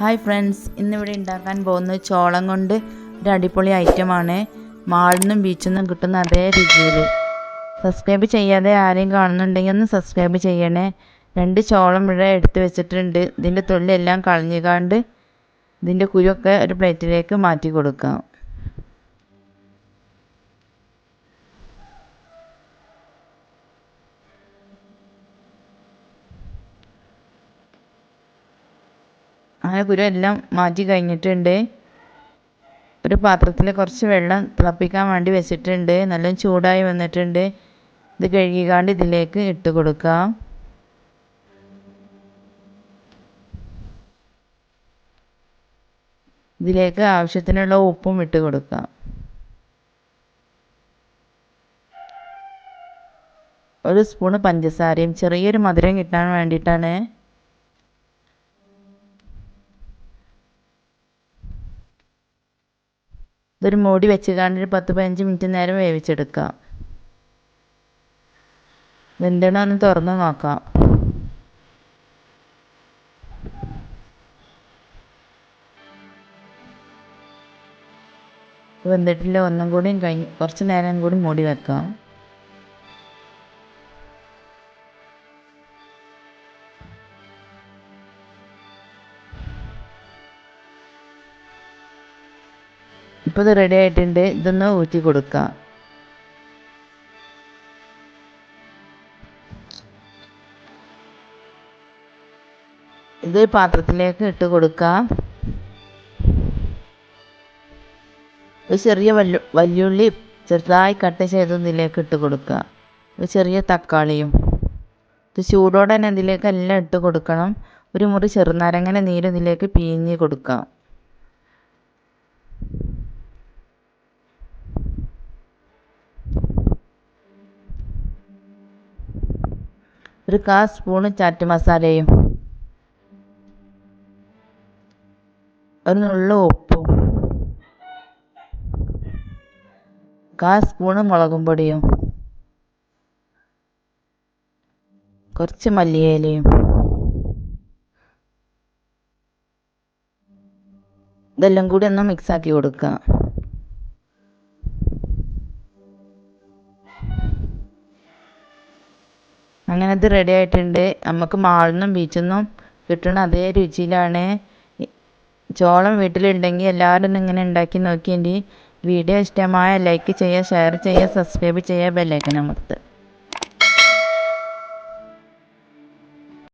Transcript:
Hi friends ഇന്നിവിടെ ഉണ്ടാക്കാൻ പോകുന്നത് ചോളം കൊണ്ട് ഒരു അടിപൊളി ഐറ്റമാണ് മാളിൽ നിന്നും ബീച്ചിൽ നിന്നും കിട്ടുന്ന അതേ രുചിയിൽ സബ്സ്ക്രൈബ് ചെയ്യാതെ ആരെയും കാണുന്നുണ്ടെങ്കിൽ ഒന്ന് സബ്സ്ക്രൈബ് ചെയ്യണേ. രണ്ട് ചോളം ഇവിടെ എടുത്ത് വെച്ചിട്ടുണ്ട്. ഇതിന്റെ തൊള്ളിയെല്ലാം കളഞ്ഞുകാണ്ട് ഇതിന്റെ കുരുവൊക്കെ ഒരു പ്ലേറ്റിലേക്ക് മാറ്റി കൊടുക്കാം. അങ്ങനെ കുരു എല്ലാം മാറ്റി കഴിഞ്ഞിട്ടുണ്ട്. ഒരു പാത്രത്തിൽ കുറച്ച് വെള്ളം തിളപ്പിക്കാൻ വേണ്ടി വെച്ചിട്ടുണ്ട്. നല്ല ചൂടായി വന്നിട്ടുണ്ട്. ഇത് കഴുകിക്കാണ്ട് ഇതിലേക്ക് ഇട്ട് കൊടുക്കാം. ഇതിലേക്ക് ആവശ്യത്തിനുള്ള ഉപ്പും ഇട്ട് കൊടുക്കാം. ഒരു സ്പൂണ് പഞ്ചസാരയും ചെറിയൊരു മധുരം കിട്ടാൻ വേണ്ടിയിട്ടാണ് ഇതൊരു മൂടി വെച്ച് ഒരു പത്ത് പതിനഞ്ച് മിനിറ്റ് നേരം വേവിച്ചെടുക്കാം. വെന്തണോ എന്ന് തുറന്ന് നോക്കാം. വെന്തിട്ടില്ല. ഒന്നും കൂടി കഴിഞ്ഞ് കുറച്ച് നേരം കൂടി മൂടി വെക്കാം. ഇപ്പോൾ ഇത് റെഡി ആയിട്ടുണ്ട്. ഇതൊന്ന് ഊറ്റി കൊടുക്കാം. ഇത് പാത്രത്തിലേക്ക് ഇട്ട് കൊടുക്കാം. ഒരു ചെറിയ വല്ലു വല്യുള്ളി ചെറുതായി കട്ട് ചെയ്ത് ഇതിലേക്ക് ഇട്ട് കൊടുക്കുക ഒരു ചെറിയ തക്കാളിയും. ഇത് ചൂടോടെ തന്നെ ഇതിലേക്ക് എല്ലാം ഇട്ട് കൊടുക്കണം. ഒരു മുറി ചെറുനാരങ്ങയുടെ നീര് ഇതിലേക്ക് പിഴിഞ്ഞ് കൊടുക്കാം. ഒരു കാ സ്പൂണ് ചാറ്റ് മസാലയും. ഒരു നുള്ള ഉപ്പും. കാ സ്പൂണ് മുളകും പൊടിയും. കുറച്ച് മല്ലിയിലയും. ഇതെല്ലാം കൂടി ഒന്ന് മിക്സ് ആക്കി കൊടുക്കുക അങ്ങനെ അത് റെഡി ആയിട്ടുണ്ട്. നമുക്ക് മാളിൽ നിന്നും ബീച്ചിൽ നിന്നും കിട്ടുന്ന അതേ രുചിയിലാണ്. ചോളം വീട്ടിലുണ്ടെങ്കിൽ എല്ലാവരും ഇങ്ങനെ ഉണ്ടാക്കി നോക്കിയിട്ട് വീഡിയോ ഇഷ്ടമായ ലൈക്ക് ചെയ്യുക ഷെയർ ചെയ്യുക സബ്സ്ക്രൈബ് ചെയ്യുക ബെല്ലൈക്കൻ അമർത്തുക.